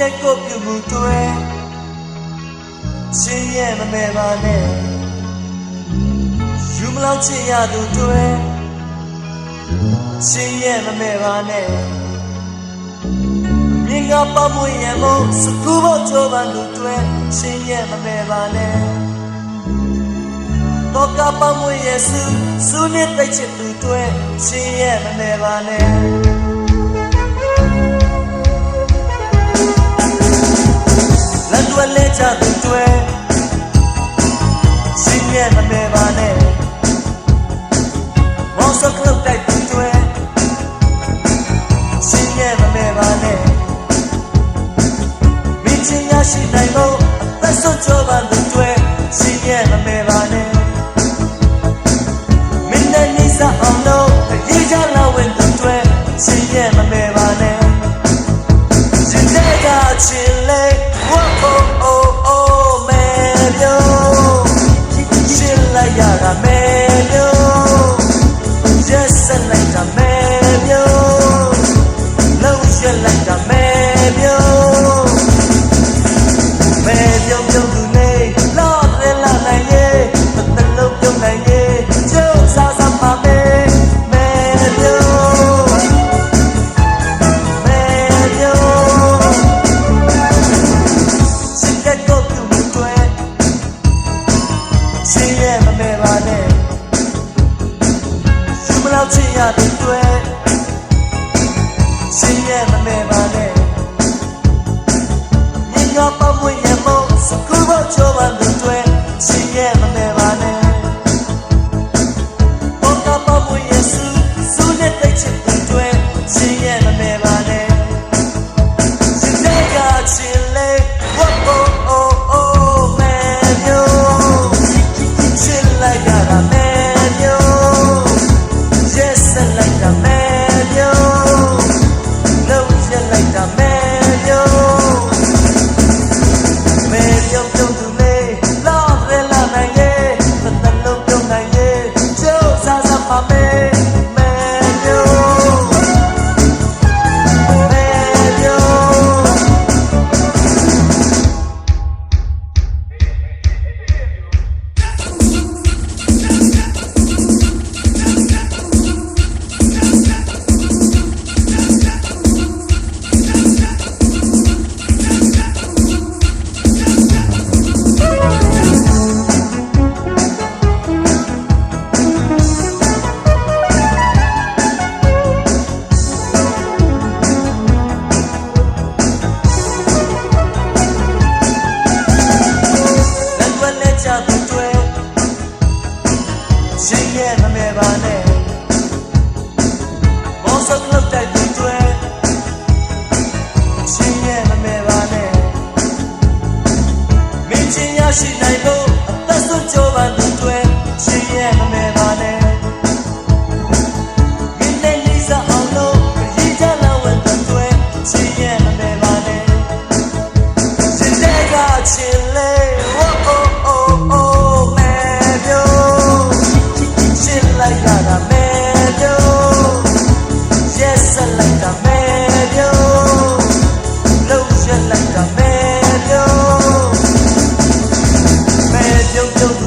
တဲ့ကိုပြုမှုတွေရှင်ရဲ့မမဲပါနဲ့ယူမလောက်ချင်ရသူတွေရှင်ရဲ့မမဲပါနဲ့မြင်ကပမွေရမို့စကူဖို့ကြိုးပမ်းသူတွေရှင်ရဲ့မမဲပါနဲ့တော့ကပမွေရစုစုနဲ့တိတ်ချစ်သူတွေရှင်ရဲ့မမဲပါနဲ့ စင်းရဲ့မမဲပါနဲ့မောင်စကလုတ်တိုက်သူတွဲစင်းရဲ့မမဲပါနဲ့မင်းချင်းရရှိနိုင်ဖို့အသက်ဆုံးကြပါသူ Tình. ရဲ့မမဲပါနဲ့မောဆုတ်လောက်တိုက် don't, don't.